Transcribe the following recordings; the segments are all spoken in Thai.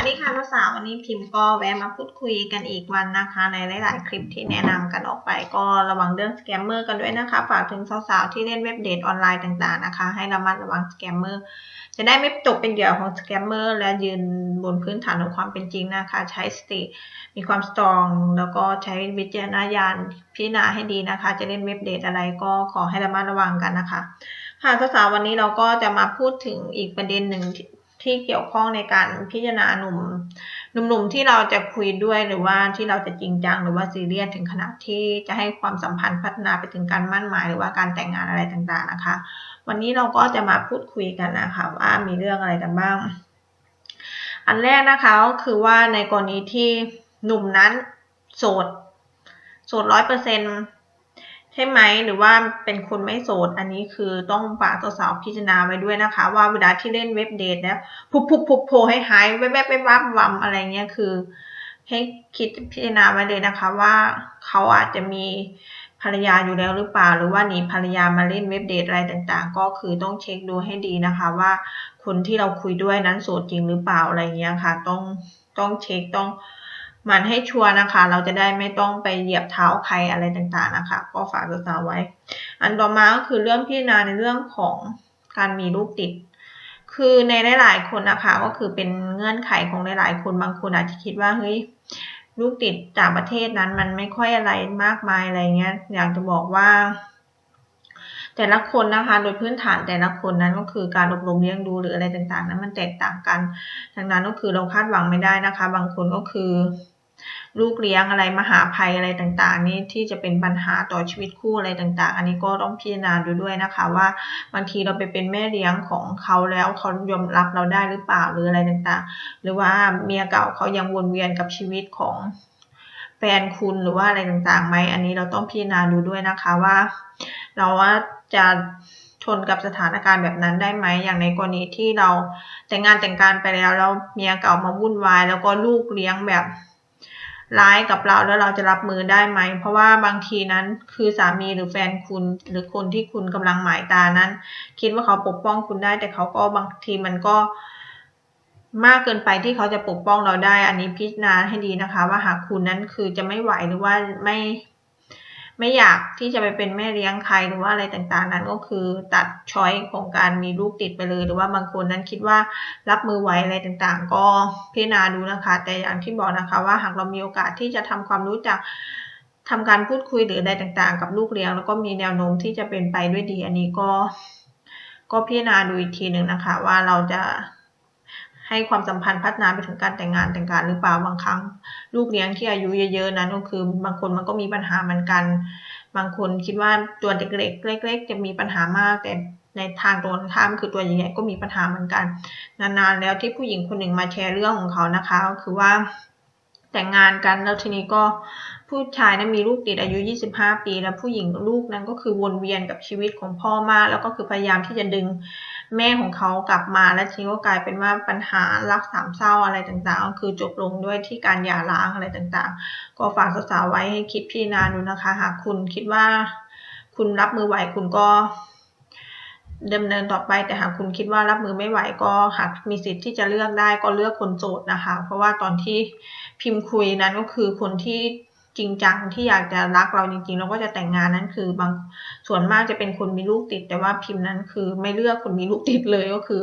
วัสดีค่ะสาววันนี้พิมพ์ก็แวะมาพูดคุยกันอีกวันนะคะ ในหลาย ๆ คลิปที่แนะนำกันออกไปก็ระวังเรื่องสแกมเมอร์กันด้วยนะคะฝากถึงสาว ๆ ที่เล่นเว็บเดทออนไลน์ต่าง ๆ นะคะ ให้ระมัดระวังสแกมเมอร์จะได้ไม่ตกเป็นเหยื่อของสแกมเมอร์และยืนบนพื้นฐานของความเป็นจริงนะคะ ใช้สติมีความสตรอง แล้วก็ใช้วิจารณญาณพิจารณาให้ดีนะคะ จะเล่นเว็บเดทอะไรก็ขอให้ระมัดระวังกันนะคะค่ะสาวๆวันนี้เราก็จะมาพูดถึงอีกประเด็นหนึ่ง ที่เกี่ยวข้องในการพิจารณาหนุ่มหนุ่มๆที่เราจะคุยด้วยหรือว่าที่เราจะจริงจังหรือว่าซีเรียสถึงขนาดที่จะให้ความสัมพันธ์พัฒนาไปถึงการมั่นหมาย หรือว่าการแต่งงานอะไรต่างๆนะคะ วันนี้เราก็จะมาพูดคุยกันนะคะว่ามีเรื่องอะไรกันบ้าง อันแรกนะคะก็คือว่าในกรณีที่หนุ่มนั้นโสดโสดร้อยเปอร์เซ็นต์ ใช่ไหมหรือว่าเป็นคนไม่โสด อันนี้คือต้องฝากสาวพิจารณาไว้ด้วยนะคะ ว่าเวลาที่เล่นเว็บเดทแล้วพุบพุบพุบโผล่ให้หายแวบแวบแวบวับวัมอะไรเงี้ยคือ ให้คิดพิจารณาไว้เลยนะคะ ว่าเขาอาจจะมีภรรยาอยู่แล้วหรือเปล่า หรือว่าหนีภรรยามาเล่นเว็บเดทอะไรต่างๆ ก็คือต้องเช็คดูให้ดีนะคะ ว่าคนที่เราคุยด้วยนั้นโสดจริงหรือเปล่าอะไรเงี้ยค่ะ ต้องต้องเช็คต้อง มันให้ชัวร์นะคะ เราจะได้ไม่ต้องไปเหยียบเท้าใครอะไรต่างๆนะคะ ก็ฝากสาวไว้ อันต่อมาก็คือเรื่องพิจารณาในเรื่องของการมีลูกติด คือในหลาย ๆ คนนะคะก็คือเป็นเงื่อนไขของหลาย ๆ คนบางคนอาจจะคิดว่าเฮ้ยลูกติดจากประเทศนั้นมันไม่ค่อยอะไรมากมายอะไรเงี้ย อยากจะบอกว่า แต่ละคนนะคะ โดยพื้นฐานแต่ละคนนั้นก็คือการอบรมเลี้ยงดูหรืออะไรต่างๆ นั้นมันแตกต่างกันดังนั้นก็คือเราคาดหวังไม่ได้นะคะ บางคนก็คือ ลูกเลี้ยงอะไรมหาภัยอะไรต่างๆ นี่ที่จะเป็นปัญหาต่อชีวิตคู่อะไรต่างๆ อันนี้ก็ต้องพิจารณาดูด้วยนะคะ ว่าบางทีเราไปเป็นแม่เลี้ยงของเขาแล้วเขายอมรับเราได้หรือเปล่าหรืออะไรต่างๆ หรือว่าเมียเก่าเขายังวนเวียนกับชีวิตของแฟนคุณหรือว่าอะไรต่างๆไหมอันนี้เราต้องพิจารณาดูด้วยนะคะว่า เราว่าจะทนกับสถานการณ์แบบนั้นได้ไหมอย่างในกรณีที่เราแต่งงานแต่งการไปแล้วแล้วเมียเก่ามาวุ่นวาย แล้วก็ลูกเลี้ยงแบบ ร้ายกับเราแล้วเราจะรับมือได้ไหม เพราะว่าบางทีนั้นคือสามีหรือแฟนคุณหรือคนที่คุณกำลังหมายตานั้น คิดว่าเขาปกป้องคุณได้ แต่เขาก็บางทีมันก็มากเกินไปที่เขาจะปกป้องเราได้ อันนี้พิจารณาให้ดีนะคะ ว่าหากคุณนั้นคือจะไม่ไหวหรือว่าไม่ ไม่อยากที่จะไปเป็นแม่เลี้ยงใครหรือว่าอะไรต่างๆ นั้นก็คือตัดช้อยของการมีลูกติดไปเลย หรือว่าบางคนนั้นคิดว่ารับมือไหวอะไรต่างๆ ก็พิจารณาดูนะคะ แต่อย่างที่บอกนะคะว่าหากเรามีโอกาสที่จะทำความรู้จักทำการพูดคุยหรืออะไรต่างๆ กับลูกเลี้ยง แล้วก็มีแนวโน้มที่จะเป็นไปด้วยดี อันนี้ก็ ก็พิจารณาดูอีกทีหนึ่งนะคะ ว่าเราจะ ให้ความสัมพันธ์พัฒนาไปถึงการแต่งงานแต่งการหรือเปล่าบางครั้ง ลูกเลี้ยงที่อายุเยอะๆนั้นก็คือบางคนมันก็มีปัญหาเหมือนกัน บางคนคิดว่าตัวเด็กๆเล็ก ๆ จะมีปัญหามากแต่ในทางตรงข้ามคือตัวใหญ่ๆก็มีปัญหาเหมือนกัน นานๆแล้วที่ผู้หญิงคนหนึ่งมาแชร์เรื่องของเขานะคะก็คือว่าแต่งงานกันแล้วทีนี้ก็ผู้ชายนั้นมีลูกติดอายุ 25 ปี แล้วผู้หญิงลูกนั้นก็คือวนเวียนกับชีวิตของพ่อมาก แล้วก็คือพยายามที่จะดึง แม่ของเขากลับมาและทีนี้ก็กลายเป็นว่าปัญหารักสามเศร้าอะไรต่างๆ ก็คือจบลงด้วยที่การหย่าร้างอะไรต่างๆ ก็ฝากสาวๆไว้ให้คิดพี่นาดูนะคะ หากคุณคิดว่าคุณรับมือไหวคุณก็ดำเนินต่อไปแต่หากคุณคิดว่ารับมือไม่ไหวก็หากมีสิทธิ์ที่จะเลือกได้ก็เลือกคนโสดนะคะ เพราะว่าตอนที่พิมพ์คุยนั้นก็คือคนที่ จริงจังที่อยากจะรักเราจริงๆแล้วก็จะแต่งงานนั้นคือบางส่วนมากจะเป็นคนมีลูกติด แต่ว่าพิมพ์นั้นคือไม่เลือกคนมีลูกติดเลยก็คือ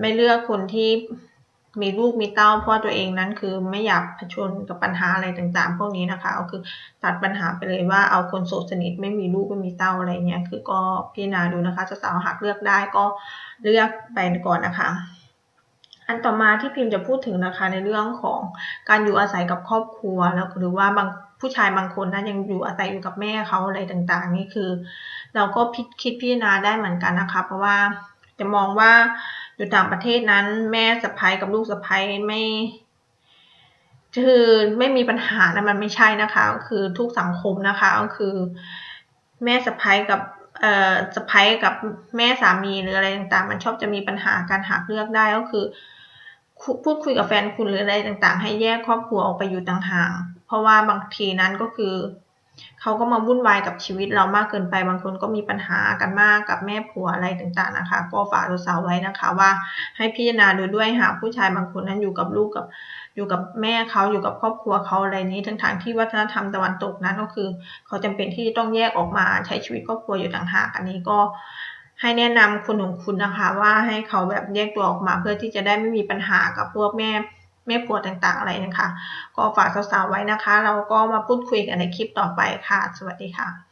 ไม่เลือกคนที่มีลูกมีเต้าเพราะตัวเองนั้นคือไม่อยากผชนกับปัญหาอะไรต่างๆ พวกนี้นะคะก็คือตัดปัญหาไปเลยว่าเอาคนโสดสนิทไม่มีลูกไม่มีเต้าอะไรเงี้ยคือก็พิจารณาดูนะคะจะสาวหักเลือกได้ก็เลือกไปก่อนนะคะ อันต่อมาที่พิมพ์จะพูดถึงนะคะในเรื่องของการอยู่อาศัยกับครอบครัวแล้วหรือว่าบางผู้ชายบางคนนะยังอยู่อาศัยอยู่กับแม่เขาอะไรต่างๆ นี่คือ เราก็พิคิดพิจารณาได้เหมือนกันนะคะ เพราะว่าจะมองว่าอยู่ต่างประเทศนั้น แม่สะพ้ยกับลูกสะพ้ยไม่คือไม่มีปัญหานะมันไม่ใช่นะคะ คือทุกสังคมนะคะก็คือ แม่สะพ้ยกับ เอ่อสะพ้ยกับแม่สามีหรืออะไรต่างๆ มันชอบจะมีปัญหาการหากเลือกได้ก็คือพูดคุยกับแฟนคุณหรืออะไรต่างๆ ให้แยกครอบครัวออกไปอยู่ต่างหากเพราะว่าบางทีนั้นก็คือ เขาก็มาวุ่นวายกับชีวิตเรามากเกินไป บางคนก็มีปัญหากันมากกับแม่ผัวอะไรต่างๆนะคะ ก็ฝากสาวไว้นะคะว่าให้พิจารณาดูด้วยหากผู้ชายบางคนนั้นอยู่กับลูกกับอยู่กับแม่เขาอยู่กับครอบครัวเขาอะไรนี้ทั้งทางๆที่วัฒนธรรมตะวันตกนั้นก็คือ เขาจำเป็นที่ต้องแยกออกมาใช้ชีวิตครอบครัวอยู่ต่างหากอันนี้ก็ให้แนะนำคนของคุณนะคะ ว่าให้เขาแบบแยกตัวออกมาเพื่อที่จะได้ไม่มีปัญหากับพวกแม่ แม่ผัวต่างๆ อะไรนะคะ ก็ฝากสาวๆไว้นะคะ เราก็มาพูดคุยกันในคลิปต่อไปค่ะ สวัสดีค่ะ